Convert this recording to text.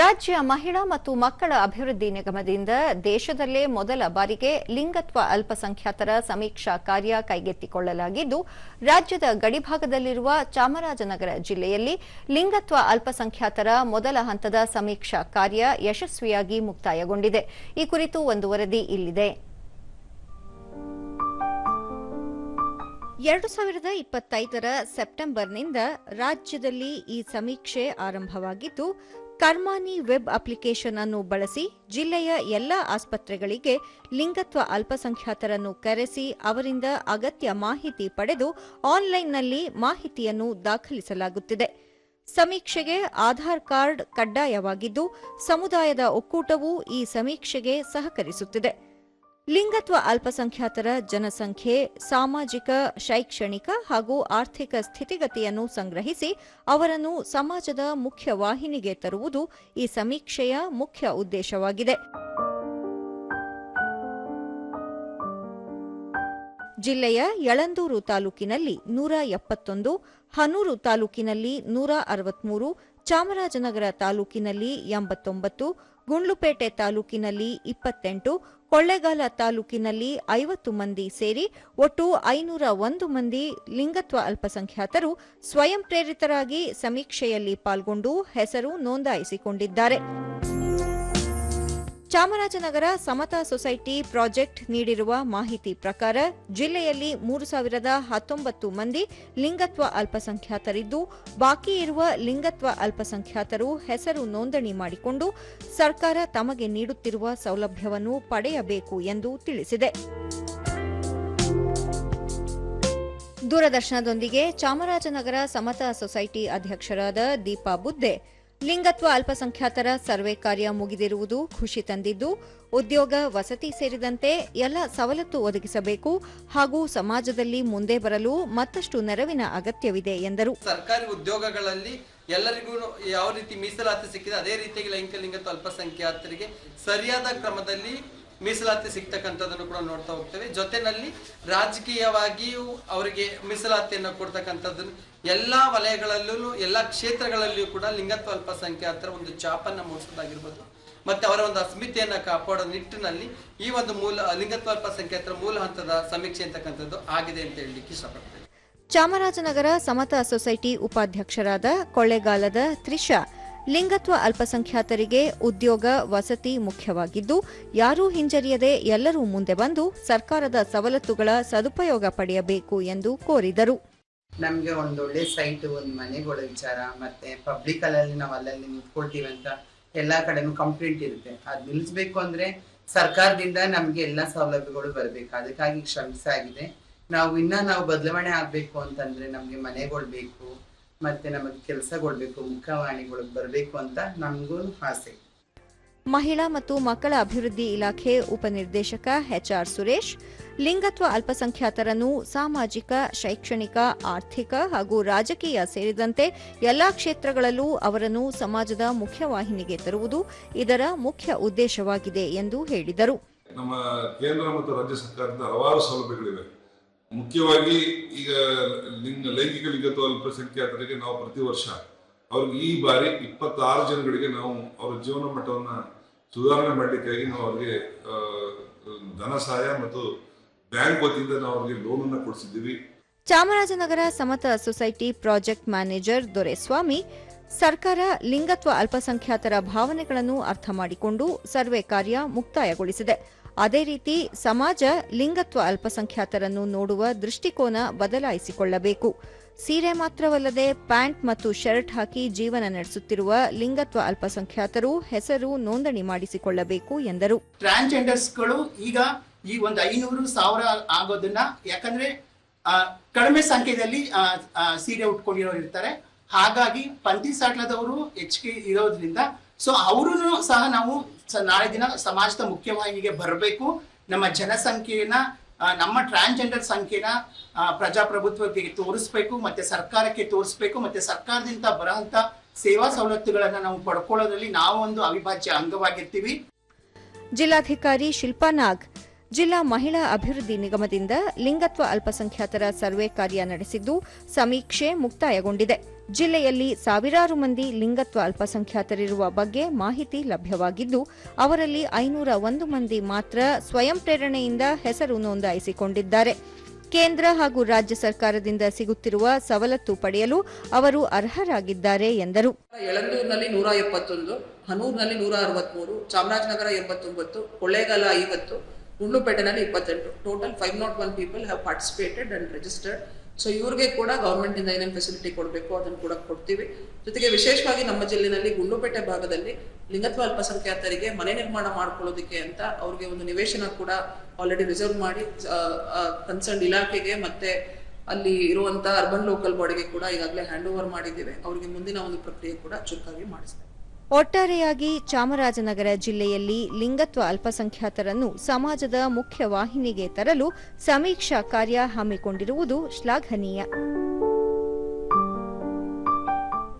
ರಾಜ್ಯ ಮಹಿಳಾ ಮತ್ತು ಮಕ್ಕಳ ಅಭಿವೃದ್ಧಿ ನಿಗಮದಿಂದ ದೇಶದಲ್ಲೇ ಮೊದಲ ಬಾರಿಗೆ ಲಿಂಗತ್ವ ಅಲ್ಪಸಂಖ್ಯಾತರ ಸಮೀಕ್ಷಾ ಕಾರ್ಯ ಕೈಗೆತ್ತಿಕೊಳ್ಳಲಾಗಿದ್ದು, ರಾಜ್ಯದ ಗಡಿಭಾಗದಲ್ಲಿರುವ ಚಾಮರಾಜನಗರ ಜಿಲ್ಲೆಯಲ್ಲಿ ಲಿಂಗತ್ವ ಅಲ್ಪಸಂಖ್ಯಾತರ ಮೊದಲ ಹಂತದ ಸಮೀಕ್ಷಾ ಕಾರ್ಯ ಯಶಸ್ವಿಯಾಗಿ ಮುಕ್ತಾಯಗೊಂಡಿದೆ. ಈ ಕುರಿತು ಒಂದು ವರದಿ ಇಲ್ಲಿದೆ. ಎರಡು ಸಾವಿರದ ಇಪ್ಪತ್ತೈದರ ಸೆಪ್ಟೆಂಬರ್ನಿಂದ ರಾಜ್ಯದಲ್ಲಿ ಈ ಸಮೀಕ್ಷೆ ಆರಂಭವಾಗಿದ್ದು ಕರ್ಮಾನಿ ವೆಬ್ ಅಪ್ಲಿಕೇಶನ್ ಅನ್ನು ಬಳಸಿ ಜಿಲ್ಲೆಯ ಎಲ್ಲ ಆಸ್ಪತ್ರೆಗಳಿಗೆ ಲಿಂಗತ್ವ ಅಲ್ಪಸಂಖ್ಯಾತರನ್ನು ಕರೆಸಿ ಅವರಿಂದ ಅಗತ್ಯ ಮಾಹಿತಿ ಪಡೆದು ಆನ್ಲೈನ್ನಲ್ಲಿ ಮಾಹಿತಿಯನ್ನು ದಾಖಲಿಸಲಾಗುತ್ತಿದೆ. ಸಮೀಕ್ಷೆಗೆ ಆಧಾರ್ ಕಾರ್ಡ್ ಕಡ್ಡಾಯವಾಗಿದ್ದು, ಸಮುದಾಯದ ಒಕ್ಕೂಟವೂ ಈ ಸಮೀಕ್ಷೆಗೆ ಸಹಕರಿಸುತ್ತಿದೆ. ಲಿಂಗತ್ವ ಅಲ್ಪಸಂಖ್ಯಾತರ ಜನಸಂಖ್ಯೆ, ಸಾಮಾಜಿಕ, ಶೈಕ್ಷಣಿಕ ಹಾಗೂ ಆರ್ಥಿಕ ಸ್ಥಿತಿಗತಿಯನ್ನು ಸಂಗ್ರಹಿಸಿ ಅವರನ್ನು ಸಮಾಜದ ಮುಖ್ಯ ವಾಹಿನಿಗೆ ತರುವುದು ಈ ಸಮೀಕ್ಷೆಯ ಮುಖ್ಯ ಉದ್ದೇಶವಾಗಿದೆ. ಜಿಲ್ಲೆಯ ಯಳಂದೂರು ತಾಲೂಕಿನಲ್ಲಿ ನೂರ ಎಪ್ಪತ್ತೊಂದು, ಹನೂರು ತಾಲೂಕಿನಲ್ಲಿ ನೂರ ಅರವತ್ಮೂರು, ಚಾಮರಾಜನಗರ ತಾಲೂಕಿನಲ್ಲಿ ಎಂಬತ್ತೊಂಬತ್ತು ಗುಂಡ್ಲುಪೇಟೆ ತಾಲೂಕಿನಲ್ಲಿ ಇಪ್ಪತ್ತೆಂಟು, ಕೊಳ್ಳೇಗಾಲ ತಾಲೂಕಿನಲ್ಲಿ ಐವತ್ತು ಮಂದಿ ಸೇರಿ ಒಟ್ಟು ಐನೂರ ಒಂದು ಮಂದಿ ಲಿಂಗತ್ವ ಅಲ್ಪಸಂಖ್ಯಾತರು ಸ್ವಯಂ ಪ್ರೇರಿತರಾಗಿ ಸಮೀಕ್ಷೆಯಲ್ಲಿ ಪಾಲ್ಗೊಂಡು ಹೆಸರು ನೋಂದಾಯಿಸಿಕೊಂಡಿದ್ದಾರೆ. ಚಾಮರಾಜನಗರ ಸಮತಾ ಸೊಸೈಟಿ ಪ್ರಾಜೆಕ್ಟ್ ನೀಡಿರುವ ಮಾಹಿತಿ ಪ್ರಕಾರ ಜಿಲ್ಲೆಯಲ್ಲಿ ಮೂರು ಸಾವಿರದ ಹತ್ತೊಂಬತ್ತು ಮಂದಿ ಲಿಂಗತ್ವ ಅಲ್ಪಸಂಖ್ಯಾತರಿದ್ದು, ಬಾಕಿ ಇರುವ ಲಿಂಗತ್ವ ಅಲ್ಪಸಂಖ್ಯಾತರು ಹೆಸರು ನೋಂದಣಿ ಮಾಡಿಕೊಂಡು ಸರ್ಕಾರ ತಮಗೆ ನೀಡುತ್ತಿರುವ ಸೌಲಭ್ಯವನ್ನು ಪಡೆಯಬೇಕು ಎಂದು ತಿಳಿಸಿದೆ. ದೂರದರ್ಶನದೊಂದಿಗೆ ಚಾಮರಾಜನಗರ ಸಮತಾ ಸೊಸೈಟಿ ಅಧ್ಯಕ್ಷರಾದ ದೀಪಾ ಬುದ್ದೆ ಲಿಂಗತ್ವ ಅಲ್ಪಸಂಖ್ಯಾತರ ಸರ್ವೆ ಕಾರ್ಯ ಮುಗಿದಿರುವುದು ಖುಷಿ ತಂದಿದ್ದು, ಉದ್ಯೋಗ ವಸತಿ ಸೇರಿದಂತೆ ಎಲ್ಲ ಸವಲತ್ತು ಒದಗಿಸಬೇಕು ಹಾಗೂ ಸಮಾಜದಲ್ಲಿ ಮುಂದೆ ಬರಲು ಮತ್ತಷ್ಟು ನೆರವಿನ ಅಗತ್ಯವಿದೆ ಎಂದರು. ಸರ್ಕಾರಿ ಉದ್ಯೋಗಗಳಲ್ಲಿ ಎಲ್ಲರಿಗೂ ಯಾವ ರೀತಿ ಮೀಸಲಾತಿ ಸಿಕ್ಕಿದೆ, ಅದೇ ರೀತಿಯಾಗಿ ಲೈಂಗಿಕ ಲಿಂಗತ್ವ ಅಲ್ಪಸಂಖ್ಯಾತರಿಗೆ ಸರಿಯಾದ ಕ್ರಮದಲ್ಲಿ ಮೀಸಲಾತಿ ಸಿಗ್ತಕ್ಕಂಥದ್ದನ್ನು ಕೂಡ ನೋಡ್ತಾ ಹೋಗ್ತೇವೆ. ಜೊತೆನಲ್ಲಿ ರಾಜಕೀಯವಾಗಿಯೂ ಅವರಿಗೆ ಮೀಸಲಾತಿಯನ್ನು ಕೊಡ್ತಕ್ಕಂಥದ್ದನ್ನು ಎಲ್ಲ ವಲಯಗಳಲ್ಲೂ, ಎಲ್ಲ ಕ್ಷೇತ್ರಗಳಲ್ಲಿಯೂ ಕೂಡ ಲಿಂಗತ್ವ, ಅಲ್ಪಸಂಖ್ಯಾತರ ಒಂದು ಚಾಪನ್ನ ಮೂಡಿಸೋದಾಗಿರ್ಬೋದು. ಮತ್ತೆ ಅವರ ಒಂದು ಅಸ್ಮಿತೆಯನ್ನು ಕಾಪಾಡೋ ನಿಟ್ಟಿನಲ್ಲಿ ಈ ಒಂದು ಮೂಲ, ಲಿಂಗತ್ವ, ಅಲ್ಪಸಂಖ್ಯಾತರ ಮೂಲ ಹಂತದ ಸಮೀಕ್ಷೆ ಅಂತಕ್ಕಂಥದ್ದು ಆಗಿದೆ ಅಂತ ಹೇಳಲಿಕ್ಕೆ ಇಷ್ಟಪಡ್ತೇನೆ. ಚಾಮರಾಜನಗರ ಸಮತಾ ಸೊಸೈಟಿ ಉಪಾಧ್ಯಕ್ಷರಾದ ಕೊಳ್ಳೇಗಾಲದ ತ್ರಿಷಾ ಲಿಂಗತ್ವ ಅಲ್ಪಸಂಖ್ಯಾತರಿಗೆ ಉದ್ಯೋಗ ವಸತಿ ಮುಖ್ಯವಾಗಿದ್ದು, ಯಾರೂ ಹಿಂಜರಿಯದೆ ಎಲ್ಲರೂ ಮುಂದೆ ಬಂದು ಸರ್ಕಾರದ ಸವಲತ್ತುಗಳ ಸದುಪಯೋಗ ಪಡೆಯಬೇಕು ಎಂದು ಕೋರಿದರು. ನಮಗೆ ಒಂದು ಒಳ್ಳೆ ಸೈಟ್ ಒಂದು ಮನೆಗಳ ವಿಚಾರ, ಮತ್ತೆ ಪಬ್ಲಿಕ್ ಅಲ್ಲಲ್ಲಿ ನಾವು ಅಲ್ಲಲ್ಲಿ ನಿಂತ್ಕೊಳ್ತೀವಿ ಅಂತ ಎಲ್ಲಾ ಕಡೆನೂ ಕಂಪ್ಲೇಂಟ್ ಇರುತ್ತೆ. ಅದ್ ನಿಲ್ಸ್ಬೇಕು ಅಂದ್ರೆ ಸರ್ಕಾರದಿಂದ ನಮ್ಗೆ ಎಲ್ಲಾ ಸೌಲಭ್ಯಗಳು ಬರಬೇಕು. ಅದಕ್ಕಾಗಿ ಶ್ರಮಿಸಾಗಿದೆ. ನಾವು ಇನ್ನ ನಾವು ಬದಲಾವಣೆ ಆಗ್ಬೇಕು ಅಂತಂದ್ರೆ ನಮ್ಗೆ ಮನೆಗಳು ಬೇಕು. ಮತ್ತೆ ನಮಗೆ ಕೆಲಸ ಕೊಡಬೇಕು ಮುಖವಾಣಿಗಳು ಬರಬೇಕು ಅಂತ ನಮಗೂ ಆಸೆ. ಮಹಿಳಾ ಮತ್ತು ಮಕ್ಕಳ ಅಭಿವೃದ್ಧಿ ಇಲಾಖೆ ಉಪನಿರ್ದೇಶಕ ಎಚ್ಆರ್ ಸುರೇಶ್ ಲಿಂಗತ್ವ ಅಲ್ಪಸಂಖ್ಯಾತರನ್ನು ಸಾಮಾಜಿಕ ಶೈಕ್ಷಣಿಕ ಆರ್ಥಿಕ ಹಾಗೂ ರಾಜಕೀಯ ಸೇರಿದಂತೆ ಎಲ್ಲಾ ಕ್ಷೇತ್ರಗಳಲ್ಲೂ ಅವರನ್ನು ಸಮಾಜದ ಮುಖ್ಯವಾಹಿನಿಗೆ ತರುವುದು ಇದರ ಮುಖ್ಯ ಉದ್ದೇಶವಾಗಿದೆ ಎಂದು ಹೇಳಿದರು. ನಮ್ಮ ಕೇಂದ್ರ ಮತ್ತು ರಾಜ್ಯ ಸರ್ಕಾರದ ಹಲವಾರು ಸೌಲಭ್ಯಗಳಿವೆ. ಮುಖ್ಯವಾಗಿ ಈಗ ನಿಮ್ಮ ಲೈಂಗಿಕ ಲಿಂಗತ್ವ ಅಲ್ಪಸಂಖ್ಯಾತರಿಗೆ ನಾವು ಪ್ರತಿ ವರ್ಷ ಅವ್ರಿಗೆ ಈ ಬಾರಿ ಇಪ್ಪತ್ತಾರು ಜನಗಳಿಗೆ ನಾವು ಅವರ ಜೀವನ ಮಟ್ಟವನ್ನ ಸುಧಾರಣೆ ಮಾಡಲಿಕ್ಕಾಗಿ ನಾವು ಅವರಿಗೆ ಧನ ಸಹಾಯ ಮತ್ತು ಬ್ಯಾಂಕ್ ವತಿಯಿಂದ ನಾವು ಅವ್ರಿಗೆ ಲೋನನ್ನು ಕೊಡಿಸಿದ್ದೀವಿ. Chamarajanagar Samata society project manager Doreswamy ಸರ್ಕಾರ ಲಿಂಗತ್ವ ಅಲ್ಪಸಂಖ್ಯಾತರ ಭಾವನೆಗಳನ್ನು ಅರ್ಥ ಮಾಡಿಕೊಂಡು ಸರ್ವೆ ಕಾರ್ಯ ಮುಕ್ತಾಯಗೊಳಿಸಿದೆ. ಅದೇ ರೀತಿ ಸಮಾಜ ಲಿಂಗತ್ವ ಅಲ್ಪಸಂಖ್ಯಾತರನ್ನು ನೋಡುವ ದೃಷ್ಟಿಕೋನ ಬದಲಾಯಿಸಿಕೊಳ್ಳಬೇಕು. ಸೀರೆ ಮಾತ್ರವಲ್ಲದೆ ಪ್ಯಾಂಟ್ ಮತ್ತು ಶರ್ಟ್ ಹಾಕಿ ಜೀವನ ನಡೆಸುತ್ತಿರುವ ಲಿಂಗತ್ವ ಅಲ್ಪಸಂಖ್ಯಾತರು ಹೆಸರು ನೋಂದಣಿ ಮಾಡಿಸಿಕೊಳ್ಳಬೇಕು ಎಂದರು. ಟ್ರಾನ್ಸ್ಜೆಂಡರ್ಸ್ಗಳು ಈಗ ಈ ಒಂದು ಐನೂರು ಸಾವಿರ ಆಗೋದನ್ನ ಯಾಕಂದ್ರೆ ಕಡಿಮೆ ಸಂಖ್ಯೆಯಲ್ಲಿ ಸೀರೆ ಉಟ್ಕೊಂಡಿರೋ ಇರ್ತಾರೆ. ಹಾಗಾಗಿ ಪಂಥಿ ಸಾಟ್ಲದವರು ಹೆಚ್ಚಿಗೆ ಇರೋದ್ರಿಂದ ಸೊ ಅವರು ಸಹ ನಾವು ನಾಳೆ ದಿನ ಸಮಾಜದ ಮುಖ್ಯವಾಹಿನಿಗೆ ಬರಬೇಕು. ನಮ್ಮ ಜನಸಂಖ್ಯೆಯನ್ನ ನಮ್ಮ ಟ್ರಾನ್ಸ್ಜೆಂಡರ್ ಸಂಖ್ಯೆನ ಪ್ರಜಾಪ್ರಭುತ್ವಕ್ಕೆ ತೋರಿಸ್ಬೇಕು, ಮತ್ತೆ ಸರ್ಕಾರಕ್ಕೆ ತೋರಿಸ್ಬೇಕು, ಮತ್ತೆ ಸರ್ಕಾರದಿಂದ ಬರುವಂತ ಸೇವಾ ಸವಲತ್ತುಗಳನ್ನ ನಾವು ಪಡ್ಕೊಳ್ಳೋದ್ರಲ್ಲಿ ನಾವು ಒಂದು ಅವಿಭಾಜ್ಯ ಅಂಗವಾಗಿರ್ತೀವಿ. ಜಿಲ್ಲಾಧಿಕಾರಿ ಶಿಲ್ಪಾ ನಾಗ್, ಜಿಲ್ಲಾ ಮಹಿಳಾ ಅಭಿವೃದ್ಧಿ ನಿಗಮದಿಂದ ಲಿಂಗತ್ವ ಅಲ್ಪಸಂಖ್ಯಾತರ ಸರ್ವೆ ಕಾರ್ಯ ನಡೆಸಿದ್ದು, ಸಮೀಕ್ಷೆ ಮುಕ್ತಾಯಗೊಂಡಿದೆ. ಜಿಲ್ಲೆಯಲ್ಲಿ ಸಾವಿರಾರು ಮಂದಿ ಲಿಂಗತ್ವ ಅಲ್ಪಸಂಖ್ಯಾತರಿರುವ ಬಗ್ಗೆ ಮಾಹಿತಿ ಲಭ್ಯವಾಗಿದ್ದು, ಅವರಲ್ಲಿ ಐನೂರ ಒಂದು ಮಂದಿ ಮಾತ್ರ ಸ್ವಯಂ ಪ್ರೇರಣೆಯಿಂದ ಹೆಸರು ನೋಂದಾಯಿಸಿಕೊಂಡಿದ್ದಾರೆ. ಕೇಂದ್ರ ಹಾಗೂ ರಾಜ್ಯ ಸರ್ಕಾರದಿಂದ ಸಿಗುತ್ತಿರುವ ಸವಲತ್ತು ಪಡೆಯಲು ಅವರು ಅರ್ಹರಾಗಿದ್ದಾರೆ ಎಂದರು. ಯಳಂದೂರಿನಲ್ಲಿ ನೂರ ಎಪ್ಪತ್ತೊಂದು, ಹನೂರಿನಲ್ಲಿ ನೂರ ಅರವತ್ಮೂರು, ಚಾಮರಾಜನಗರ ಎಂಬತ್ತೊಂಬತ್ತು ಕೊಳ್ಳೇಗಾಲ ಐವತ್ತು, ಗುಂಡ್ಲುಪೇಟೆನಲ್ಲಿ ಇಪ್ಪತ್ತೆಂಟು. Total five naught one people have participated and registered so ಇವ್ರಿಗೆ ಕೂಡ ಗೌರ್ಮೆಂಟ್ ಇಂದ ಏನೇನು ಫೆಸಿಲಿಟಿ ಕೊಡಬೇಕು, ಅದನ್ನು ಕೂಡ ಕೊಡ್ತೀವಿ. ಜೊತೆಗೆ ವಿಶೇಷವಾಗಿ ನಮ್ಮ ಜಿಲ್ಲೆನಲ್ಲಿ ಗುಂಡುಪೇಟೆ ಭಾಗದಲ್ಲಿ ಲಿಂಗತ್ವ ಅಲ್ಪಸಂಖ್ಯಾತರಿಗೆ ಮನೆ ನಿರ್ಮಾಣ ಮಾಡ್ಕೊಳ್ಳೋದಕ್ಕೆ ಅಂತ ಅವ್ರಿಗೆ ಒಂದು ನಿವೇಶನ ಕೂಡ ಆಲ್ರೆಡಿ ರಿಸರ್ವ್ ಮಾಡಿ ಕನ್ಸರ್ನ್ ಇಲಾಖೆಗೆ ಮತ್ತೆ ಅಲ್ಲಿ ಇರುವಂತಹ ಅರ್ಬನ್ ಲೋಕಲ್ ಬಾಡಿಗೆ ಕೂಡ ಈಗಾಗಲೇ ಹ್ಯಾಂಡ್ ಓವರ್ ಮಾಡಿದ್ದೇವೆ. ಅವರಿಗೆ ಮುಂದಿನ ಒಂದು ಪ್ರಕ್ರಿಯೆ ಕೂಡ ಚುರುಕಾಗಿ ಮಾಡಿಸ್ತೇವೆ ಒಟ್ಟಾರೆಯಾಗಿ ಚಾಮರಾಜನಗರ ಜಿಲ್ಲೆಯಲ್ಲಿ ಲಿಂಗತ್ವ ಅಲ್ಪಸಂಖ್ಯಾತರನ್ನು ಸಮಾಜದ ಮುಖ್ಯ ವಾಹಿನಿಗೆ ತರಲು ಸಮೀಕ್ಷಾ ಕಾರ್ಯ ಹಮ್ಮಿಕೊಂಡಿರುವುದು ಶ್ಲಾಘನೀಯ.